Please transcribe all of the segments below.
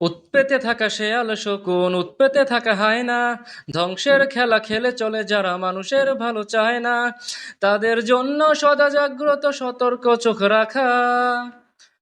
উৎপেতে থাকা শেয়াল শকুন উৎপেতে থাকা হয় না। ধ্বংসের খেলা খেলে চলে যারা মানুষের ভালো চায় না। তাদের জন্য সদা জাগ্রত, সতর্ক চোখ রাখা।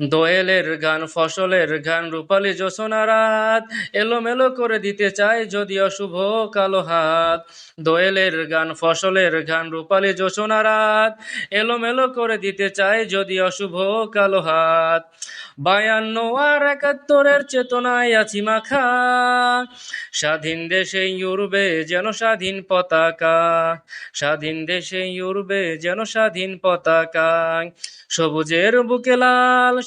দোয়েলের গান, ফসলের গান, রূপালী জোছনা রাত, এলোমেলো করে দিতে চায় যদি অশুভ কালো হাত। দোয়েলের গান, ফসলের গান, রূপালী জোছনা রাত, এলোমেলো করে দিতে চায় যদি অশুভ কালো হাত। বায়ান্ন আর একাত্তরের চেতনায় আছি মাখা। স্বাধীন দেশে উড়বে যেন স্বাধীন পতাকা। স্বাধীন দেশে উড়বে যেন স্বাধীন পতাকা। সবুজের বুকে লাল